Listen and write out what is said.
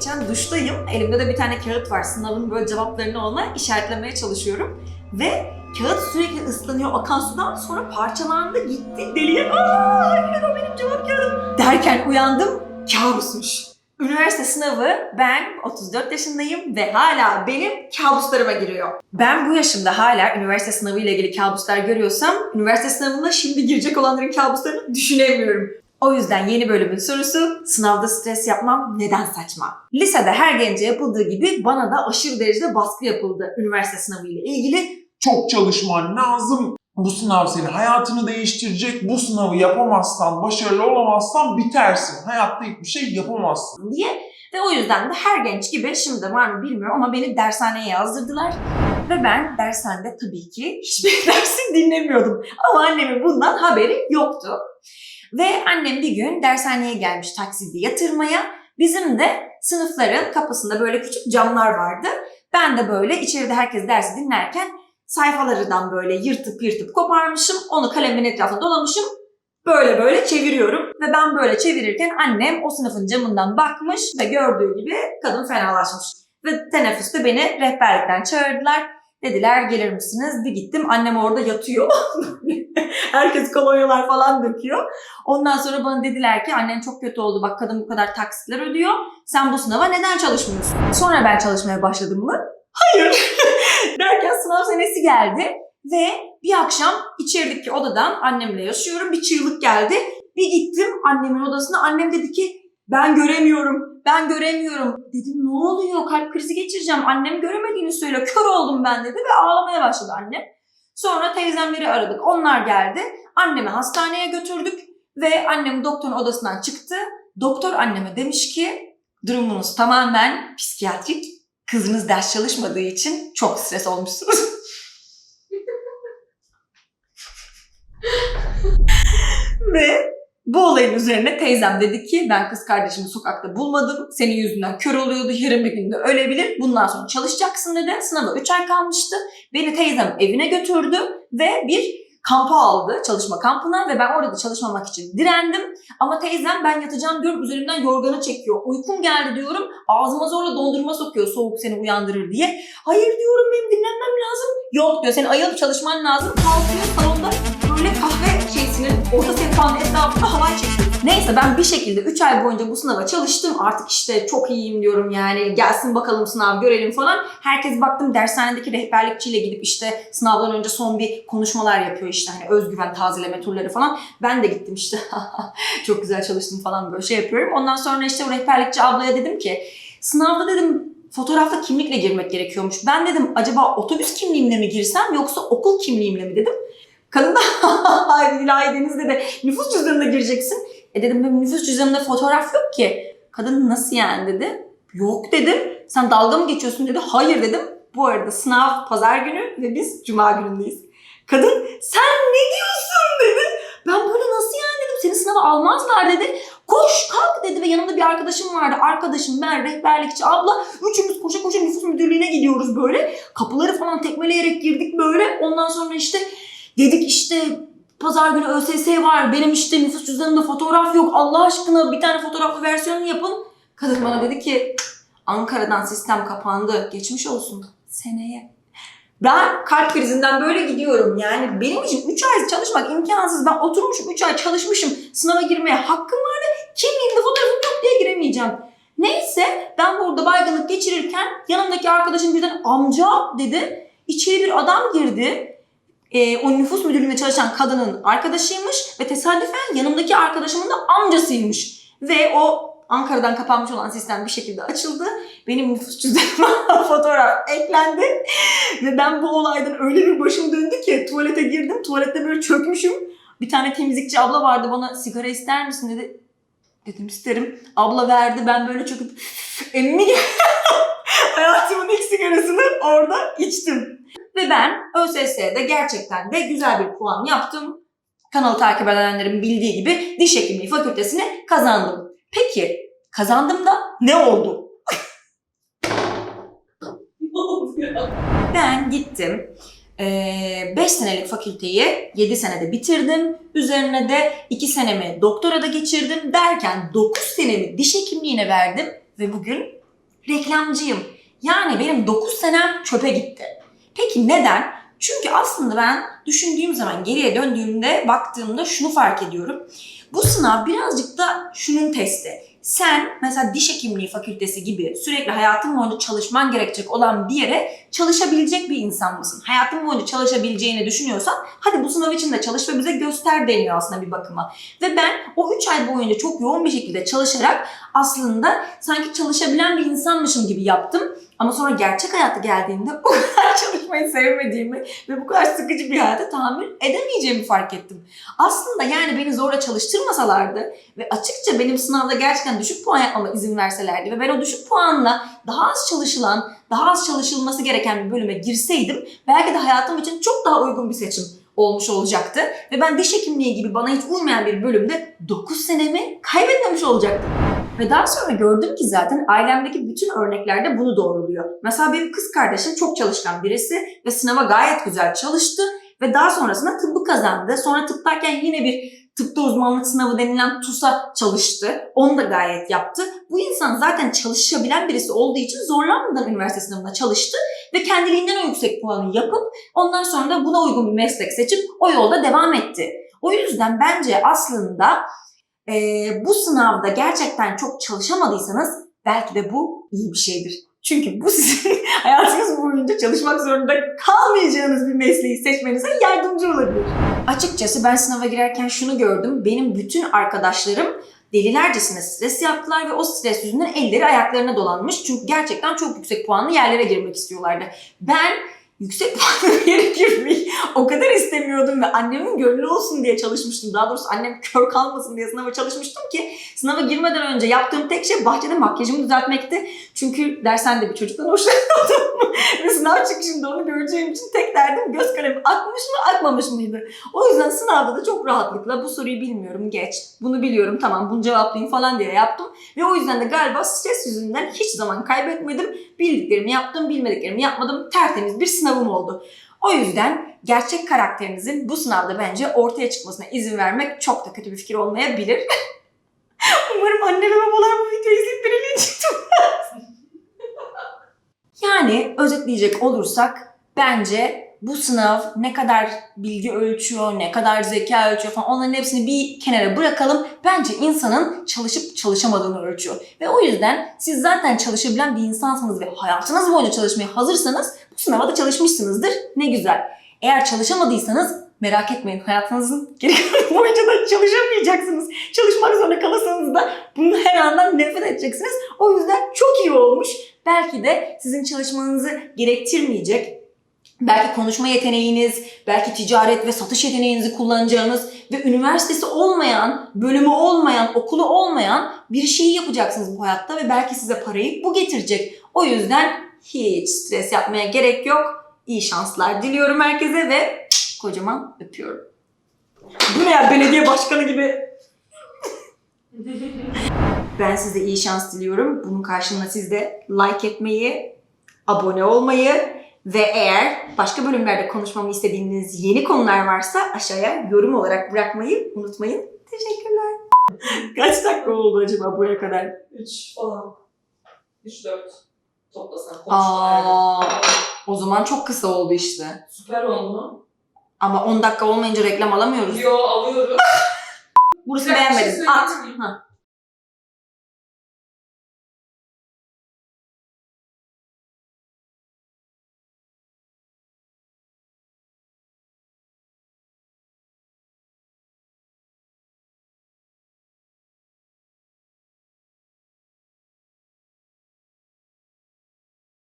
geçen duştayım. Elimde de bir tane kağıt var. Sınavın böyle cevaplarını ona işaretlemeye çalışıyorum. Ve kağıt sürekli ıslanıyor akan sudan. Sonra parçalandı gitti deliye. Aa hayır o benim cevap kağıdım. Derken uyandım. Kabusmuş. Üniversite sınavı ben 34 yaşındayım ve hala benim kabuslarıma giriyor. Ben bu yaşımda hala üniversite sınavı ile ilgili kabuslar görüyorsam üniversite sınavına şimdi girecek olanların kabuslarını düşünemiyorum. O yüzden yeni bölümün sorusu sınavda stres yapmam neden saçma? Lisede her gence yapıldığı gibi bana da aşırı derecede baskı yapıldı üniversite sınavı ile ilgili. Çok çalışman lazım. Bu sınav senin hayatını değiştirecek. Bu sınavı yapamazsan, başarılı olamazsan bitersin. Hayatta hiçbir şey yapamazsın. diye ve o yüzden de her genç gibi şimdi var mı bilmiyorum ama beni dershaneye yazdırdılar. Ve ben dershanede tabii ki hiçbir dersi dinlemiyordum. Ama annemin bundan haberi yoktu. Ve annem bir gün dershaneye gelmiş taksidi yatırmaya. Bizim de sınıfların kapısında böyle küçük camlar vardı. Ben de böyle içeride herkes dersi dinlerken sayfalarından böyle yırtıp yırtıp koparmışım. Onu kalemin etrafına dolamışım. Böyle böyle çeviriyorum ve ben böyle çevirirken annem o sınıfın camından bakmış ve gördüğü gibi kadın fenalaşmış. Ve teneffüste beni rehberlikten çağırdılar. Dediler gelir misiniz? Bir gittim annem orada yatıyor. Herkes kolonyalar falan döküyor. Ondan sonra bana dediler ki annen çok kötü oldu bak kadın bu kadar taksitler ödüyor. Sen bu sınava neden çalışmıyorsun? Sonra ben çalışmaya başladım mı? Hayır. Derken sınav senesi geldi ve bir akşam içerideki odadan annemle yaşıyorum. Bir çığlık geldi. Bir gittim annemin odasına. Annem dedi ki ben göremiyorum. Ben göremiyorum. Dedim ne oluyor? Kalp krizi geçireceğim. Annem göremediğini söylüyor. Kör oldum ben dedi ve ağlamaya başladı annem. Sonra teyzemleri aradık. Onlar geldi. Annemi hastaneye götürdük ve annem doktorun odasından çıktı. Doktor anneme demiş ki durumunuz tamamen psikiyatrik. Kızınız ders çalışmadığı için çok stres olmuşsunuz. Ve bu olayın üzerine teyzem dedi ki ben kız kardeşimi sokakta bulmadım. Senin yüzünden kör oluyordu. Yarın bir günde ölebilir. Bundan sonra çalışacaksın dedi. Sınava 3 ay kalmıştı. Beni teyzem evine götürdü ve bir kampa aldı. Çalışma kampına ve ben orada çalışmamak için direndim. Ama teyzem ben yatacağım diyorum üzerimden yorganı çekiyor. Uykum geldi diyorum. Ağzıma zorla dondurma sokuyor soğuk seni uyandırır diye. Hayır diyorum benim dinlenmem lazım. Yok diyor senin ayılıp çalışman lazım. Kalkıyor salonda böyle kahve şeysinin orta sehpanın etrafında halay çekiyor. Neyse ben bir şekilde 3 ay boyunca bu sınava çalıştım. Artık işte çok iyiyim diyorum yani. Gelsin bakalım sınav görelim falan. Herkes baktım dershanedeki rehberlikçiyle gidip işte sınavdan önce son bir konuşmalar yapıyor işte hani özgüven tazeleme turları falan. Ben de gittim işte çok güzel çalıştım falan böyle şey yapıyorum. Ondan sonra işte o rehberlikçi ablaya dedim ki sınavda dedim fotoğrafta kimlikle girmek gerekiyormuş. Ben dedim acaba otobüs kimliğimle mi girsem yoksa okul kimliğimle mi dedim. Kadın da İlahi Deniz dedi nüfus cüzdanına gireceksin. E dedim benim nüfus cüzdanımda fotoğraf yok ki. Kadın nasıl yani dedi. Yok dedim. Sen dalga mı geçiyorsun dedi. Hayır dedim. Bu arada sınav pazar günü ve biz cuma günündeyiz. Kadın sen ne diyorsun dedi. Ben böyle nasıl yani dedim. Seni sınava almazlar dedi. Koş kalk dedi ve yanımda bir arkadaşım vardı. Arkadaşım ben rehberlikçi abla. Üçümüz koşa koşa nüfus müdürlüğüne gidiyoruz böyle. Kapıları falan tekmeleyerek girdik böyle. Ondan sonra işte dedik işte pazar günü ÖSS var. Benim işte nüfus cüzdanımda fotoğraf yok. Allah aşkına bir tane fotoğraflı versiyonunu yapın. Kadın bana dedi ki Ankara'dan sistem kapandı. Geçmiş olsun. Seneye. Ben kalp krizinden böyle gidiyorum. Yani benim için 3 ay çalışmak imkansız. Ben oturmuşum 3 ay çalışmışım. Sınava girmeye hakkım vardı. Kimliğimde fotoğrafım yok diye giremeyeceğim. Neyse ben burada baygınlık geçirirken yanımdaki arkadaşım birden amca dedi. İçeri bir adam girdi. Ee, o nüfus müdürlüğünde çalışan kadının arkadaşıymış ve tesadüfen yanımdaki arkadaşımın da amcasıymış. Ve o Ankara'dan kapanmış olan sistem bir şekilde açıldı. Benim nüfus cüzdanıma fotoğraf eklendi. Ve ben bu olaydan öyle bir başım döndü ki tuvalete girdim. Tuvalette böyle çökmüşüm. Bir tane temizlikçi abla vardı bana sigara ister misin dedi. Dedim isterim. Abla verdi ben böyle çöküp emmi hayatımın ilk sigarasını orada içtim. Ve ben ÖSS'de gerçekten de güzel bir puan yaptım. Kanalı takip edenlerin bildiği gibi diş hekimliği fakültesini kazandım. Peki kazandım da ne oldu? Ben gittim. 5 senelik fakülteyi 7 senede bitirdim. Üzerine de 2 senemi doktora da geçirdim. Derken 9 senemi diş hekimliğine verdim. Ve bugün reklamcıyım. Yani benim 9 senem çöpe gitti. Peki neden? Çünkü aslında ben düşündüğüm zaman geriye döndüğümde baktığımda şunu fark ediyorum. Bu sınav birazcık da şunun testi. Sen mesela diş hekimliği fakültesi gibi sürekli hayatın boyunca çalışman gerekecek olan bir yere çalışabilecek bir insan mısın? Hayatın boyunca çalışabileceğini düşünüyorsan hadi bu sınav için de çalış ve bize göster deniyor aslında bir bakıma. Ve ben o 3 ay boyunca çok yoğun bir şekilde çalışarak aslında sanki çalışabilen bir insanmışım gibi yaptım. Ama sonra gerçek hayata geldiğinde o kadar çalışmayı sevmediğimi ve bu kadar sıkıcı bir hayata tahammül edemeyeceğimi fark ettim. Aslında yani beni zorla çalıştırmasalardı ve açıkça benim sınavda gerçekten düşük puan yapmama izin verselerdi ve ben o düşük puanla daha az çalışılan, daha az çalışılması gereken bir bölüme girseydim belki de hayatım için çok daha uygun bir seçim olmuş olacaktı. Ve ben diş hekimliği gibi bana hiç uymayan bir bölümde 9 senemi kaybetmemiş olacaktım. Ve daha sonra gördüm ki zaten ailemdeki bütün örneklerde bunu doğruluyor. Mesela benim kız kardeşim çok çalışkan birisi ve sınava gayet güzel çalıştı ve daha sonrasında tıbbı kazandı. Sonra tıptayken yine bir tıpta uzmanlık sınavı denilen TUS'a çalıştı. Onu da gayet yaptı. Bu insan zaten çalışabilen birisi olduğu için zorlanmadan üniversite sınavına çalıştı ve kendiliğinden o yüksek puanı yapıp ondan sonra da buna uygun bir meslek seçip o yolda devam etti. O yüzden bence aslında eee, bu sınavda gerçekten çok çalışamadıysanız belki de bu iyi bir şeydir. Çünkü bu sizin hayatınız boyunca çalışmak zorunda kalmayacağınız bir mesleği seçmenize yardımcı olabilir. Açıkçası ben sınava girerken şunu gördüm. Benim bütün arkadaşlarım delilercesine stres yaptılar ve o stres yüzünden elleri ayaklarına dolanmış. Çünkü gerçekten çok yüksek puanlı yerlere girmek istiyorlardı. Ben yüksek puanlı bir yere girmeyi o kadar istemiyordum ve annemin gönlü olsun diye çalışmıştım. Daha doğrusu annem kör kalmasın diye sınava çalışmıştım ki sınava girmeden önce yaptığım tek şey bahçede makyajımı düzeltmekti. Çünkü dersen de bir çocuktan hoşlanıyordum. ve sınav çıkışında onu göreceğim için tek derdim göz kalemi akmış mı akmamış mıydı? O yüzden sınavda da çok rahatlıkla bu soruyu bilmiyorum geç. Bunu biliyorum tamam bunu cevaplayayım falan diye yaptım. Ve o yüzden de galiba stres yüzünden hiç zaman kaybetmedim. Bildiklerimi yaptım, bilmediklerimi yapmadım. Tertemiz bir sınavım oldu. O yüzden gerçek karakterinizin bu sınavda bence ortaya çıkmasına izin vermek çok da kötü bir fikir olmayabilir. Umarım anne ve babalar bu videoyu izleyip beni linç. Yani özetleyecek olursak bence bu sınav ne kadar bilgi ölçüyor, ne kadar zeka ölçüyor falan onların hepsini bir kenara bırakalım. Bence insanın çalışıp çalışamadığını ölçüyor. Ve o yüzden siz zaten çalışabilen bir insansınız ve hayatınız boyunca çalışmaya hazırsanız sınava da çalışmışsınızdır. Ne güzel. Eğer çalışamadıysanız merak etmeyin hayatınızın geri kalanı boyunca da çalışamayacaksınız. Çalışmak zorunda kalırsanız da bunu her andan nefret edeceksiniz. O yüzden çok iyi olmuş. Belki de sizin çalışmanızı gerektirmeyecek belki konuşma yeteneğiniz, belki ticaret ve satış yeteneğinizi kullanacağınız ve üniversitesi olmayan, bölümü olmayan, okulu olmayan bir şeyi yapacaksınız bu hayatta ve belki size parayı bu getirecek. O yüzden hiç stres yapmaya gerek yok. İyi şanslar diliyorum herkese ve kocaman öpüyorum. Bu ne ya belediye başkanı gibi. Ben size iyi şans diliyorum. Bunun karşılığında siz de like etmeyi, abone olmayı ve eğer başka bölümlerde konuşmamı istediğiniz yeni konular varsa aşağıya yorum olarak bırakmayı unutmayın. Teşekkürler. Kaç dakika oldu acaba buraya kadar? 3 falan. 3-4 toplasan konuşmalarda. Aa, o zaman çok kısa oldu işte. Süper oldu. Ama 10 dakika olmayınca reklam alamıyoruz. Yo alıyoruz. Burası Bir dakika, bir şey beğenmedim. At. söyleyeyim mi? Ha.